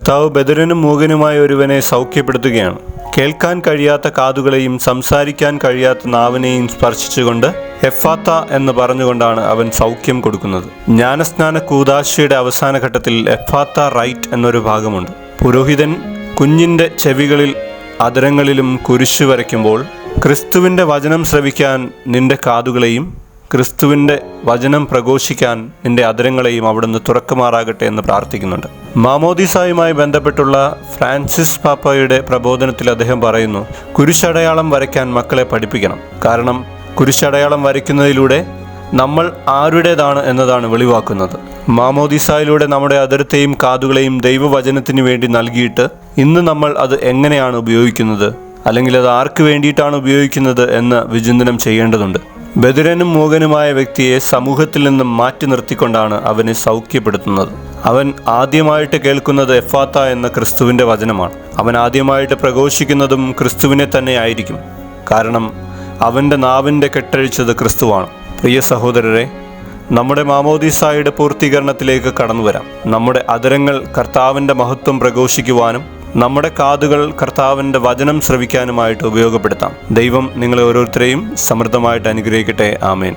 കർത്താവ് ബദരനും മൂകനുമായ ഒരുവനെ സൗഖ്യപ്പെടുത്തുകയാണ്. കേൾക്കാൻ കഴിയാത്ത കാതുകളെയും സംസാരിക്കാൻ കഴിയാത്ത നാവിനെയും സ്പർശിച്ചുകൊണ്ട് എഫാത്ത എന്ന് പറഞ്ഞുകൊണ്ടാണ് അവൻ സൗഖ്യം കൊടുക്കുന്നത്. ജ്ഞാനസ്നാന കൂതാശയുടെ അവസാന ഘട്ടത്തിൽ എഫാത്ത റൈറ്റ് എന്നൊരു ഭാഗമുണ്ട്. പുരോഹിതൻ കുഞ്ഞിന്റെ ചെവികളിൽ അതിരങ്ങളിലും കുരിശു വരയ്ക്കുമ്പോൾ ക്രിസ്തുവിന്റെ വചനം ശ്രവിക്കാൻ നിന്റെ കാതുകളെയും ക്രിസ്തുവിന്റെ വചനം പ്രഘോഷിക്കാൻ നിന്റെ അധരങ്ങളെയും അവിടുന്ന് തുറക്കുമാറാകട്ടെ എന്ന് പ്രാർത്ഥിക്കുന്നുണ്ട്. മാമോദിസായുമായി ബന്ധപ്പെട്ടുള്ള ഫ്രാൻസിസ് പാപ്പയുടെ പ്രബോധനത്തിൽ അദ്ദേഹം പറയുന്നു കുരിശടയാളം വരയ്ക്കാൻ മക്കളെ പഠിപ്പിക്കണം. കാരണം കുരിശടയാളം വരയ്ക്കുന്നതിലൂടെ നമ്മൾ ആരുടേതാണ് എന്നതാണ് വെളിവാക്കുന്നത്. മാമോദിസായിലൂടെ നമ്മുടെ അതിരത്തെയും കാതുകളെയും ദൈവവചനത്തിന് വേണ്ടി നൽകിയിട്ട് ഇന്ന് നമ്മൾ അത് എങ്ങനെയാണ് ഉപയോഗിക്കുന്നത്? അല്ലെങ്കിൽ അത് ആർക്ക് വേണ്ടിയിട്ടാണ് ഉപയോഗിക്കുന്നത് എന്ന് വിചിന്തനം ചെയ്യേണ്ടതുണ്ട്. ബദിരനും മൂകനുമായ വ്യക്തിയെ സമൂഹത്തിൽ നിന്നും മാറ്റി നിർത്തിക്കൊണ്ടാണ് അവനെ സൗഖ്യപ്പെടുത്തുന്നത്. അവൻ ആദ്യമായിട്ട് കേൾക്കുന്നത് എഫാത്ത എന്ന ക്രിസ്തുവിന്റെ വചനമാണ്. അവൻ ആദ്യമായിട്ട് പ്രഘോഷിക്കുന്നതും ക്രിസ്തുവിനെ തന്നെ ആയിരിക്കും. കാരണം അവന്റെ നാവിന്റെ കെട്ടഴിച്ചത് ക്രിസ്തുവാണ്. പ്രിയ സഹോദരരെ നമ്മുടെ മാമോദിസായുടെ പൂർത്തീകരണത്തിലേക്ക് കടന്നു വരാം നമ്മുടെ അതരങ്ങൾ കർത്താവിന്റെ മഹത്വം പ്രഘോഷിക്കുവാനും നമ്മുടെ കാതുകൾ കർത്താവിന്റെ വചനം ശ്രവിക്കാനുമായിട്ട് ഉപയോഗപ്പെടുത്താം. ദൈവം നിങ്ങളെ ഓരോരുത്തരെയും സമൃദ്ധമായിട്ട് അനുഗ്രഹിക്കട്ടെ. ആമേൻ.